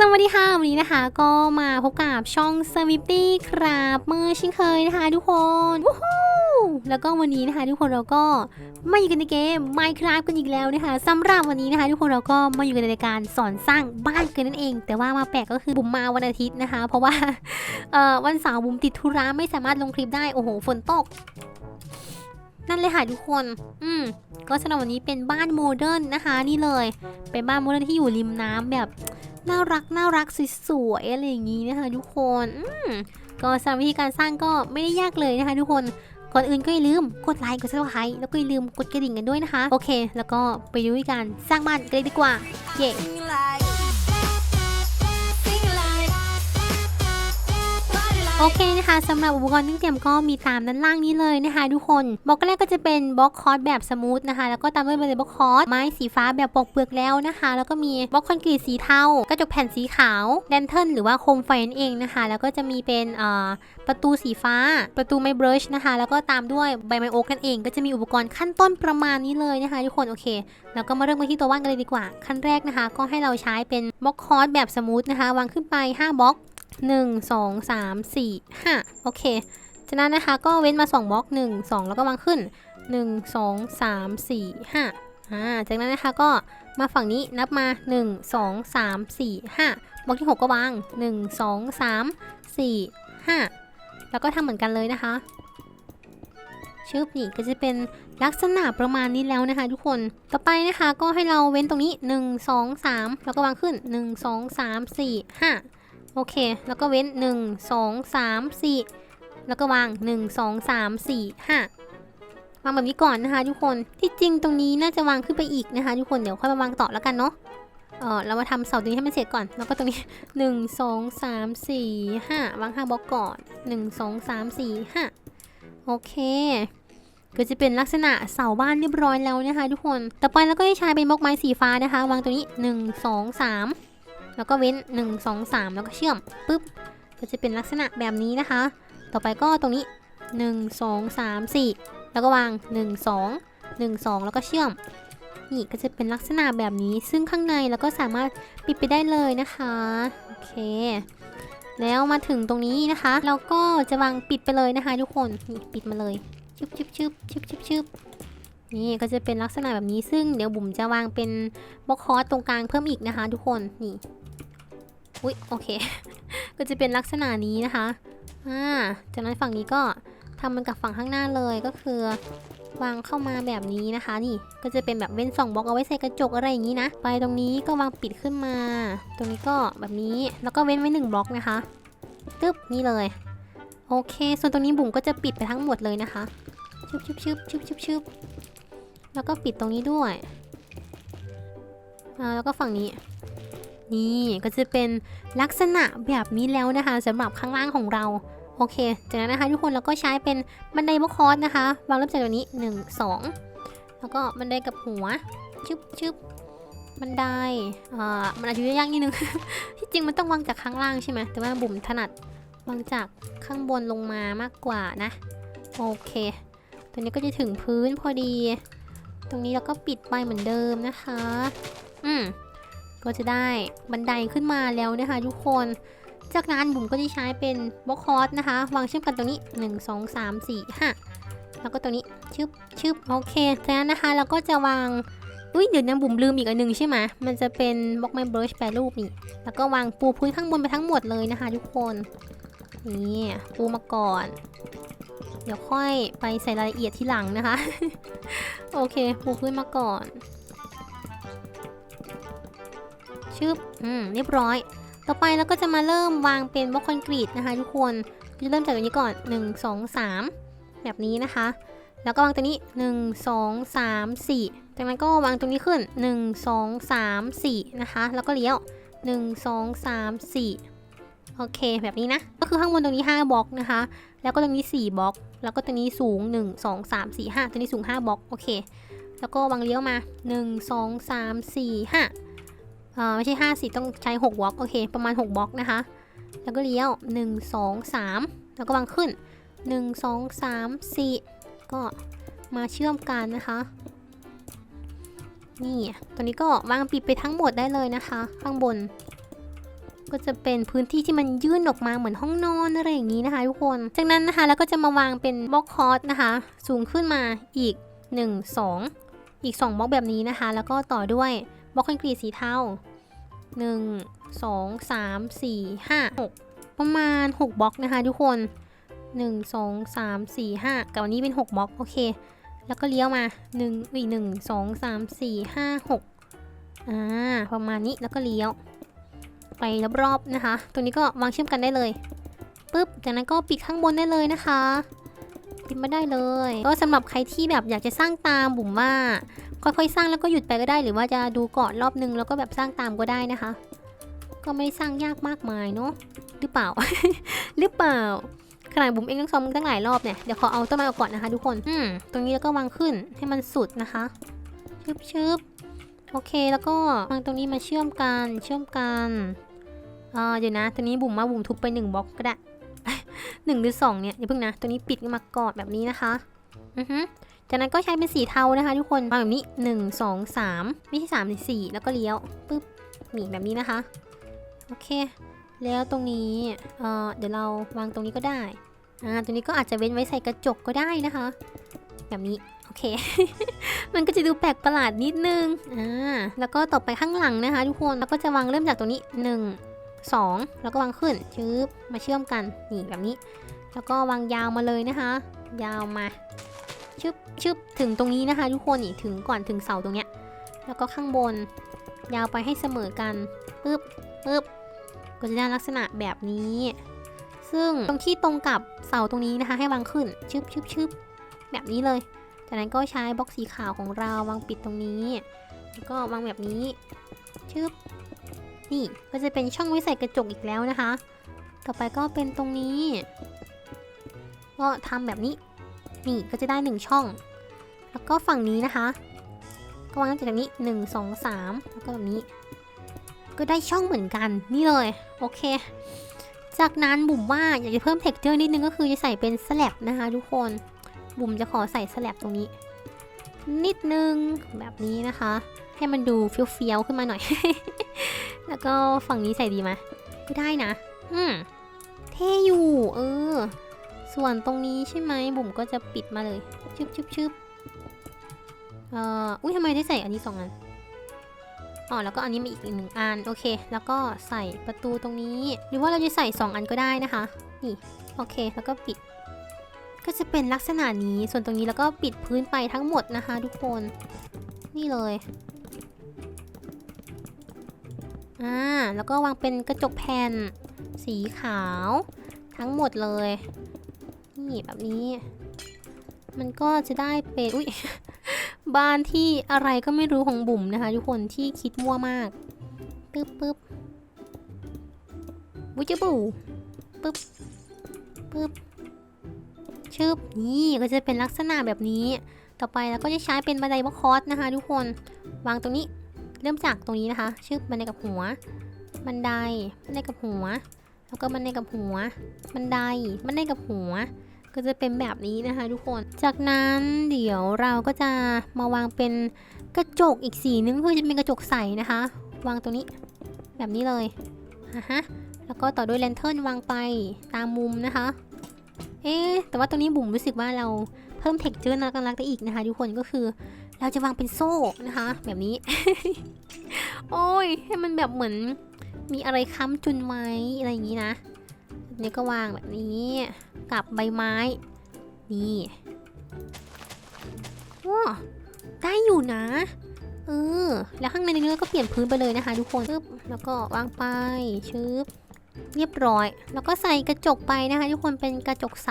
สวัสดีค่ะวันนี้นะคะก็มาพบกับช่อง s w i f t y ครับเมื่อช่นเคยนะคะทุกคนวู้ฮู้แล้วก็วันนี้นะคะทุกคนเราก็มาอยู่กันในเกม Minecraft กันอีกแล้วนะคะสำหรับวันนี้นะคะทุกคนเราก็มาอยู่กันในการสอนสร้างบ้านกันนั่นเอง แต่ว่ามาแปลกก็คือบุ๋มมาวันอาทิตย์นะคะ เพราะว่าเอ่อวันเสาร์บุ๋มติดธุระไม่สามารถลงคลิปได้โอ้โหฝนตกนั่นเลยค่ะทุกคน อืม ก็สำหรับวันนี้เป็นบ้านโมเดิร์นนะคะ นี่เลย เป็นบ้านโมเดิร์นที่อยู่ริมน้ำแบบ น่ารักน่ารักสวยๆอะไรอย่างนี้นะคะทุกคนอืมก็สำหรับวิธีการสร้างก็ไม่ได้ยากเลยนะคะทุกคนก่อนอื่นก็อย่าลืมกดไลค์กดซับสไครต์แล้วก็อย่าลืมกดกระดิ่งกันด้วยนะคะ โอเค แล้วก็ไปดูวิธีการสร้างบ้านกันเลยดีกว่า เย้ โอเคนะคะสำหรับอุปกรณ์ที่เตรียมก็มีตามด้านล่างนี้เลยนะคะ ทุกคนบล็อกแรกก็จะเป็นบล็อกคอร์สแบบสมูทนะคะ แล้วก็ตามด้วยเบลบล็อกคอร์สไม้สีฟ้าแบบปอกเปลือกแล้วนะคะ แล้วก็มีบล็อกคอนกรีตสีเทากระจกแผ่นสีขาวแดนเทิลหรือว่าโคมไฟนั่นเองนะคะ แล้วก็จะมีเป็นประตูสีฟ้า ประตูไม้เบรชนะคะ แล้วก็ตามด้วยใบไม้โอ๊กนั่นเอง ก็จะมีอุปกรณ์ขั้นต้นประมาณนี้เลยนะคะ ทุกคนโอเคแล้วก็มาเริ่มกันที่ตัวว่างกันเลยดีกว่าขั้นแรกนะคะ ก็ให้เราใช้เป็นบล็อกคอร์สแบบสมูทนะคะ วางขึ้นไป 5บล็อก 1 2 3 4 5 โอเค จากนั้นนะคะก็เว้นมา 2บล็อก 1 2 แล้วก็วางขึ้น 1 2 3 4 5อ่าจากนั้นนะคะก็มาฝั่งนี้นับมา 1 2 3 4 5 บล็อกที่ 6 ก็วาง 1 2 3 4 5 แล้วก็ทำเหมือนกันเลยนะคะ ชึบนี่ก็จะเป็นลักษณะประมาณนี้แล้วนะคะ ทุกคน ต่อไปนะคะก็ให้เราเว้นตรงนี้ 1 2 3 แล้วก็วางขึ้น 1 2 3 4 5 โอเค แล้วก็เว้น 1 2 3 4 แล้วก็วาง 1 2 3 4 5 วางแบบนี้ก่อนนะคะทุกคน ที่จริงตรงนี้น่าจะวางขึ้นไปอีกนะคะทุกคน เดี๋ยวค่อยมาวางต่อแล้วกันเนาะ เออเรามาทำเสาตรงนี้ให้มันเสร็จก่อน แล้วก็ตรงนี้ 1 2 3 4 5 วาง 5บล็อกก่อน 1 2 3 4 5 โอเคก็จะเป็นลักษณะเสาบ้านเรียบร้อยแล้วนะคะ ทุกคน ต่อไปเราก็จะใช้เป็นบล็อกไม้สีฟ้านะคะ วางตรงนี้ 1 2 3 แล้วก็เว้น 1 2 3 แล้วก็เชื่อมปุ๊บก็จะเป็นลักษณะแบบนี้นะคะ ต่อไปก็ตรงนี้ 1 2 3 4 แล้วก็วาง 1 2 1 2 แล้วก็เชื่อมนี่ก็จะเป็นลักษณะแบบนี้ซึ่งข้างในเราก็สามารถปิดไปได้เลยนะคะโอเค แล้วมาถึงตรงนี้นะคะเราก็จะวางปิดไปเลยนะคะ ทุกคนนี่ปิดมาเลยชึบชึบชึบชึบชึบชึบนี่ก็จะเป็นลักษณะแบบนี้ซึ่งเดี๋ยวบุ๋มจะวางเป็นบล็อกคอร์สตรงกลางเพิ่มอีกนะคะ ทุกคนนี่ อุ๊ยโอเค ก็จะเป็นลักษณะนี้นะคะอ่าจากนั้นฝั่งนี้ก็ทำมันกับฝั่งข้างหน้าเลยก็คือ วางเข้ามาแบบนี้นะคะ นี่ก็จะเป็นแบบเว้นสองบล็อกเอาไว้ใส่กระจกอะไรอย่างนี้นะ ไปตรงนี้ก็วางปิดขึ้นมา ตรงนี้ก็แบบนี้แล้วก็เว้นไว้หนึ่งบล็อกนะคะตึ๊บนี่เลย โอเค ส่วนตรงนี้บุ๋มก็จะปิดไปทั้งหมดเลยนะคะชึบชึบชึบชึบชึบชึบแล้วก็ปิดตรงนี้ด้วยอ่าแล้วก็ฝั่งนี้ นี่ก็จะเป็นลักษณะแบบนี้แล้วนะคะสำหรับข้างล่างของเราโอเค จากนั้นนะคะทุกคนเราก็ใช้เป็นบันไดบล็อกคอร์สนะคะวางเริ่มจากตรงนี้ 1 2 แล้วก็บันไดกับหัวชึบชึบบันไดอ่ามันอาจจะยากนิดนึง ที่จริงมันต้องวางจากข้างล่างใช่ไหมแต่ว่าบุ๋มถนัดวางจากข้างบนลงมามากกว่านะโอเค ตัวนี้ก็จะถึงพื้นพอดี ตรงนี้เราก็ปิดไปเหมือนเดิมนะคะ อืม ก็จะได้บันไดขึ้นมาแล้วนะคะทุกคน จากนั้นบุ๋มก็จะใช้เป็นบล็อกคอร์สนะคะ วางเชื่อมกันตรงนี้ 1 2 3 4 5 แล้วก็ตรงนี้ชึบชึบโอเคจากนั้นนะคะเราก็จะวางอุ้ยเดี๋ยวนะบุ๋มลืมอีกอันหนึ่งใช่ไหมมันจะเป็นบล็อกไม้เบรชแปรรูปนี่ แล้วก็วางปูพื้นข้างบนไปทั้งหมดเลยนะคะ ทุกคน นี่ปูมาก่อน เดี๋ยวค่อยไปใส่รายละเอียดทีหลังนะคะ โอเค ปูพื้นมาก่อน ชึบอืมเรียบร้อย ต่อไปเราก็จะมาเริ่มวางเป็นบล็อกคอนกรีตนะคะ ทุกคนจะเริ่มจากตรงนี้ก่อน 1 2 3 แบบนี้นะคะ แล้วก็วางตรงนี้ 1 2 3 4 จากนั้นก็วางตรงนี้ขึ้น 1 2 3 4 นะคะ แล้วก็เลี้ยว 1 2 3 4 โอเค แบบนี้นะ ก็คือข้างบนตรงนี้ 5บล็อกนะคะ แล้วก็ตรงนี้ 4บล็อก แล้วก็ตรงนี้สูง 1 2 3 4 5 ตรงนี้สูง 5บล็อก โอเค แล้วก็วางเลี้ยวมา 1 2 3 4 5 อ่ไม่ใช่5สิต้องใช้6บล็อกโอเค ประมาณ6บล็อกนะคะ แล้วก็เลี้ยว 1 2 3 แล้วก็วางขึ้น 1 2 3 4 ก็มาเชื่อมกันนะคะ นี่ตัวนี้ก็วางปิดไปทั้งหมดได้เลยนะคะ ข้างบน ก็จะเป็นพื้นที่ที่มันยื่นออกมาเหมือนห้องนอนอะไรอย่างนี้นะคะทุกคนจากนั้นนะคะแล้วก็จะมาวางเป็นบล็อกคอร์สนะคะ สูงขึ้นมาอีก 1 2 อีก 2บล็อกแบบนี้นะคะ แล้วก็ต่อด้วย บล็อกคอนกรีตสีเทา1 2 3 4 5 6 ประมาณ 6บล็อกนะคะทุกคน 1 2 3 4 5 กับอันนี้เป็น 6บล็อกโอเค แล้วก็เลี้ยวมา1อีก1 2 3 4 5 6อ่าประมาณนี้แล้วก็เลี้ยว ไปรอบๆนะคะ ตัวนี้ก็วางเชื่อมกันได้เลยปุ๊บ จากนั้นก็ปิดข้างบนได้เลยนะคะ ปิดมาได้เลย ก็สำหรับใครที่แบบอยากจะสร้างตามบุ๋มว่า ค่อยๆสร้างแล้วก็หยุดไปก็ได้ หรือว่าจะดูก่อนรอบนึงแล้วก็แบบสร้างตามก็ได้นะคะ ก็ไม่ได้สร้างยากมากมายเนาะหรือเปล่า หรือเปล่าขนาดบุ๋มเองต้องซ้อมตั้งหลายรอบเนี่ยเดี๋ยวขอเอาต้นไม้ออกก่อนนะคะทุกคนอืมตรงนี้แล้วก็วางขึ้นให้มันสุดนะคะชึบชึบโอเคแล้วก็วางตรงนี้มาเชื่อมกันเชื่อมกันอ่าเดี๋ยวนะตัวนี้บุ๋มมาบุ๋มทุบไปหนึ่งบล็อกก็ได้ หนึ่งหรือสองเนี่ยอย่าเพิ่งนะ ตัวนี้ปิดมากอดแบบนี้นะคะ อือฮึจากนั้นก็ใช้เป็นสีเทานะคะ ทุกคนวางแบบนี้หนึ่งสองสามไม่ใช่สามสี่แล้วก็เลี้ยวปึ๊บหนีแบบนี้นะคะ โอเค แล้วตรงนี้เอ่อเดี๋ยวเราวางตรงนี้ก็ได้อ่าตัวนี้ก็อาจจะเว้นไว้ใส่กระจกก็ได้นะคะ แบบนี้โอเค มันก็จะดูแปลกประหลาดนิดนึง อ่า แล้วก็ต่อไปข้างหลังนะคะ ทุกคน แล้วก็จะวางเริ่มจากตรงนี้ 1 2 แล้วก็วางขึ้นชึบมาเชื่อมกันนี่แบบนี้ แล้วก็วางยาวมาเลยนะคะ ยาวมาชึบชึบถึงตรงนี้นะคะ ทุกคนนี่ถึงก่อนถึงเสาตรงเนี้ยแล้วก็ข้างบน ยาวไปให้เสมอกันปึ๊บปึ๊บก็จะได้ลักษณะแบบนี้ ซึ่งตรงที่ตรงกับเสาตรงนี้นะคะ ให้วางขึ้นชึบชึบชึบแบบนี้เลย จากนั้นก็ใช้บล็อกสีขาวของเราวางปิดตรงนี้ แล้วก็วางแบบนี้ชึบ นี่ก็จะเป็นช่องไว้ใส่กระจกอีกแล้วนะคะ ต่อไปก็เป็นตรงนี้ก็ทำแบบนี้ นี่ก็จะได้หนึ่งช่อง แล้วก็ฝั่งนี้นะคะ ก็วางจากนี้หนึ่งสองสามแล้วก็แบบนี้ ก็ได้ช่องเหมือนกันนี่เลย โอเค จากนั้นบุ๋มว่าอยากจะเพิ่มเท็กเจอร์นิดนึงก็คือจะใส่เป็นสแลบนะคะทุกคน บุ๋มจะขอใส่สแลบตรงนี้ นิดนึงแบบนี้นะคะ ให้มันดูเฟี้ยวๆขึ้นมาหน่อย แล้วก็ฝั่งนี้ใส่ดีไหมก็ได้นะ อืม เท่อยู่ เออ ส่วนตรงนี้ใช่ไหมบุ๋มก็จะปิดมาเลย ชึบชึบชึบเอ่อ อุ้ยทำไมได้ใส่อันนี้สองอัน อ๋อ แล้วก็อันนี้มาอีกหนึ่งอัน โอเค แล้วก็ใส่ประตูตรงนี้ หรือว่าเราจะใส่ 2 อันก็ได้นะคะ นี่ โอเค แล้วก็ปิด ก็จะเป็นลักษณะนี้ ส่วนตรงนี้แล้วก็ปิดพื้นไปทั้งหมดนะคะ ทุกคน นี่เลย อ่าแล้วก็วางเป็นกระจกแผ่น สีขาว ทั้งหมดเลยนี่แบบนี้ มันก็จะได้เป็นอุ้ยบ้านที่อะไรก็ไม่รู้ของบุ๋มนะคะ ทุกคนที่คิดมั่วมากปึ๊บปึ๊บบุจบูปึ๊บปึ๊บชึบนี่ก็จะเป็นลักษณะแบบนี้ ต่อไปเราก็จะใช้เป็นบันไดบล็อกคอร์สนะคะ ทุกคนวางตรงนี้ เริ่มจากตรงนี้นะคะชึบบันไดกับหัว บันได บันไดกับหัว แล้วก็บันไดกับหัว บันได บันไดกับหัว ก็จะเป็นแบบนี้นะคะทุกคน จากนั้นเดี๋ยวเราก็จะมาวางเป็นกระจกอีกสีนึงเพื่อจะเป็นกระจกใสนะคะ วางตรงนี้ แบบนี้เลยอะฮะ แล้วก็ต่อด้วยแลนเทิร์นวางไปตามมุมนะคะ เอ๊แต่ว่าตรงนี้บุ๋มรู้สึกว่าเราเพิ่มเท็กเจอร์น่ารักได้อีกนะคะ ทุกคนก็คือ เราจะวางเป็นโซ่นะคะ แบบนี้ โอ้ย ให้มันแบบเหมือน มีอะไรค้ำจุนไว้อะไรอย่างนี้นะนนี้ก็วางแบบนี้กับใบไม้ นี่ว้าได้อยู่นะ เออ แล้วข้างในนี้ก็เปลี่ยนพื้นไปเลยนะคะทุกคนปึ๊บแล้วก็วางไปชึบเรียบร้อย แล้วก็ใส่กระจกไปนะคะ ทุกคนเป็นกระจกใส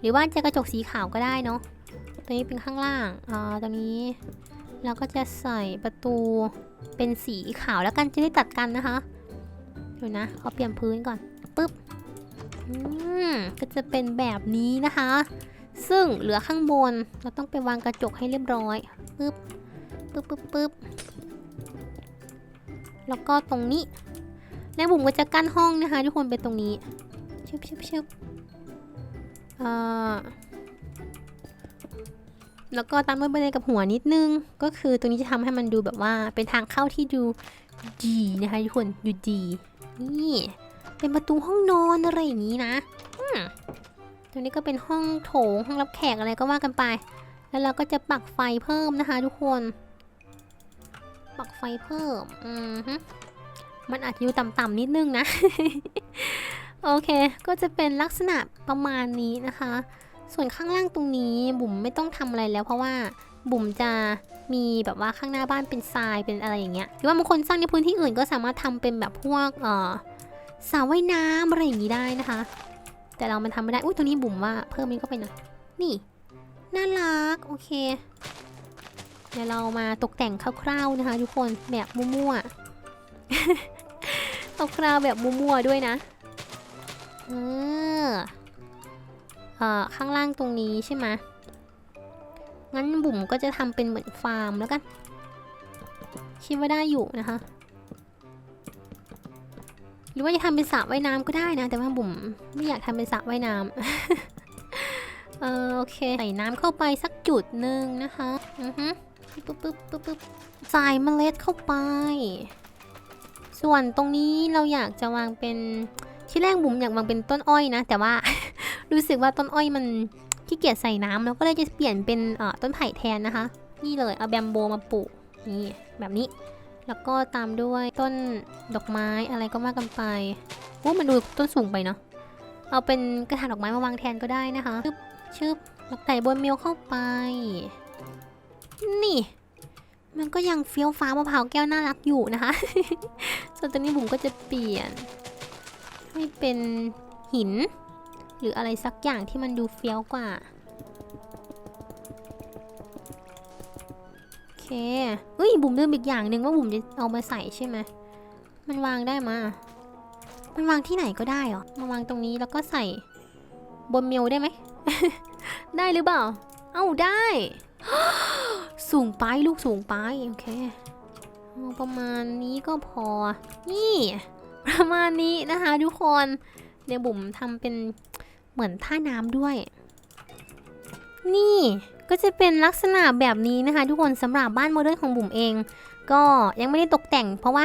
หรือว่าจะกระจกสีขาวก็ได้เนาะ ตัวนี้เป็นข้างล่างอ่าตัวนี้เราก็จะใส่ประตูเป็นสีขาวแล้วกันจะได้ตัดกันนะคะดี๋ยวนะขอเปลี่ยนพื้นก่อนปึ๊บอืมก็จะเป็นแบบนี้นะคะ ซึ่งเหลือข้างบนเราต้องไปวางกระจกให้เรียบร้อยปึ๊บปึ๊บปึ๊บปึ๊บแล้วก็ตรงนี้แล้วบุ๋มก็จะกั้นห้องนะคะทุกคนเป็นตรงนี้ชึบชึบชึบอ่อ แล้วก็ตามด้วยบันไดกับหัวนิดนึง ก็คือตรงนี้จะทำให้มันดูแบบว่าเป็นทางเข้าที่ดูดีนะคะทุกคนดูดี นี่เป็นประตูห้องนอนอะไรอย่างนี้นะตรงนี้ก็เป็นห้องโถงห้องรับแขกอะไรก็ว่ากันไป แล้วเราก็จะปักไฟเพิ่มนะคะทุกคน ปักไฟเพิ่ม อืมฮึมันอาจจะอยู่ต่ำๆนิดนึงนะ โอเค ก็จะเป็นลักษณะประมาณนี้นะคะ ส่วนข้างล่างตรงนี้บุ๋มไม่ต้องทำอะไรแล้วเพราะว่าบุ๋มจะมีแบบว่าข้างหน้าบ้านเป็นทรายเป็นอะไรอย่างเงี้ยหรือว่าบางคนสร้างในพื้นที่อื่นก็สามารถทำเป็นแบบพวกเอ่อสระว่ายน้ำอะไรอย่างนี้ได้นะคะ แต่เรามันทำไม่ได้อุ้ยตัวนี้บุ๋มว่าเพิ่มนี้ก็ไปหน่อยนี่น่ารักโอเค เดี๋ยวเรามาตกแต่งคร่าวๆนะคะ ทุกคนแบบมั่วๆคร่าวๆแบบมั่วๆด้วยนะเออ อ่อข้างล่างตรงนี้ใช่ไหมงั้นบุ๋มก็จะทำเป็นเหมือนฟาร์มแล้วกัน คิดว่าได้อยู่นะคะ หรือว่าจะทำเป็นสระว่ายน้ำก็ได้นะ แต่ว่าบุ๋มไม่อยากทำเป็นสระว่ายน้ำเออโอเค ใส่น้ำเข้าไปสักจุดหนึ่งนะคะ อือฮึปึ๊บปึ๊บปึ๊บปึ๊บใส่เมล็ดเข้าไป ส่วนตรงนี้เราอยากจะวางเป็นที่แรกบุ๋มอยากวางเป็นต้นอ้อยนะ แต่ว่า รู้สึกว่าต้นอ้อยมันขี้เกียจใส่น้ำแล้วก็เลยจะเปลี่ยนเป็นเอ่อต้นไผ่แทนนะคะ นี่เลยเอาแบมโบมาปลูกนี่แบบนี้ แล้วก็ตามด้วยต้นดอกไม้อะไรก็ว่ากันไปโอ้มันดูต้นสูงไปเนาะเอาเป็นกระถางดอกไม้มาวางแทนก็ได้นะคะชึบชึบแล้วใส่บนเมลเข้าไป นี่ มันก็ยังเฟี้ยวฟ้ามะพร้าวแก้วน่ารักอยู่นะคะ ส่วนตอนนี้บุ๋มก็จะเปลี่ยนให้เป็นหิน หรืออะไรสักอย่างที่มันดูเฟี้ยวกว่า โอเคเอ้ย บุ๋มลืมอีกอย่างหนึ่งว่าบุ๋มจะเอามาใส่ใช่ไหม มันวางได้มา มันวางที่ไหนก็ได้เหรอ มาวางตรงนี้แล้วก็ใส่บนเมลได้ไหม ได้หรือเปล่า เอ้าได้ สูงไปลูกสูงไป โอเค ประมาณนี้ก็พอ นี่ ประมาณนี้นะคะทุกคน เดี๋ยวบุ๋มทำเป็น เหมือนท่าน้ำด้วย นี่ก็จะเป็นลักษณะแบบนี้นะคะ ทุกคนสำหรับบ้านโมเดิร์นของบุ๋มเอง ก็ยังไม่ได้ตกแต่ง เพราะว่า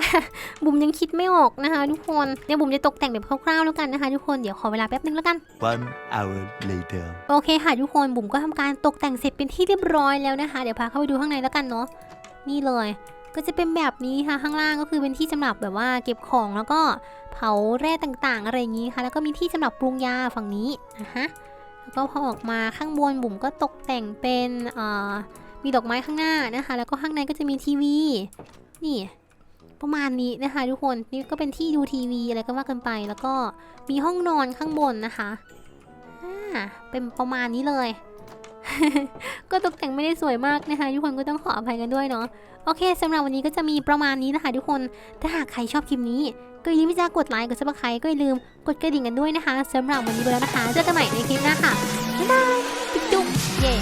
บุ๋มยังคิดไม่ออกนะคะ ทุกคนเดี๋ยวบุ๋มจะตกแต่งแบบคร่าวๆแล้วกันนะคะ ทุกคนเดี๋ยวขอเวลาแป๊บนึงแล้วกัน One hour later. โอเคค่ะทุกคนบุ๋มก็ทำการตกแต่งเสร็จเป็นที่เรียบร้อยแล้วนะคะ เดี๋ยวพาเข้าไปดูข้างในแล้วกันเนาะนี่เลย ก็จะเป็นแบบนี้ค่ะข้างล่างก็คือเป็นที่สำหรับแบบว่าเก็บของแล้วก็เผาแร่ต่างๆ อะไรอย่างนี้ค่ะ แล้วก็มีที่สำหรับปรุงยาฝั่งนี้นะฮะแล้วก็พอออกมาข้างบนบุ๋มก็ตกแต่งเป็นมีดอกไม้ข้างหน้านะคะ แล้วก็ข้างในก็จะมีทีวี นี่ประมาณนี้นะคะทุกคนนี่ก็เป็นที่ดูทีวีอะไรก็ว่ากันไป แล้วก็มีห้องนอนข้างบนนะคะอ่าเป็นประมาณนี้เลย ก็ตกแต่งไม่ได้สวยมากนะคะ ทุกคนก็ต้องขออภัยกันด้วยเนาะโอเคสำหรับวันนี้ก็จะมีประมาณนี้นะคะทุกคนถ้าหากใครชอบคลิปนี้ ก็อย่าลืมที่จะกดไลค์กดซับสไครต์ก็อย่าลืมกดกระดิ่งกันด้วยนะคะสำหรับวันนี้ไปแล้วนะคะเจอกันใหม่ในคลิปหน้าค่ะบ๊ายบายจุ๊บเย้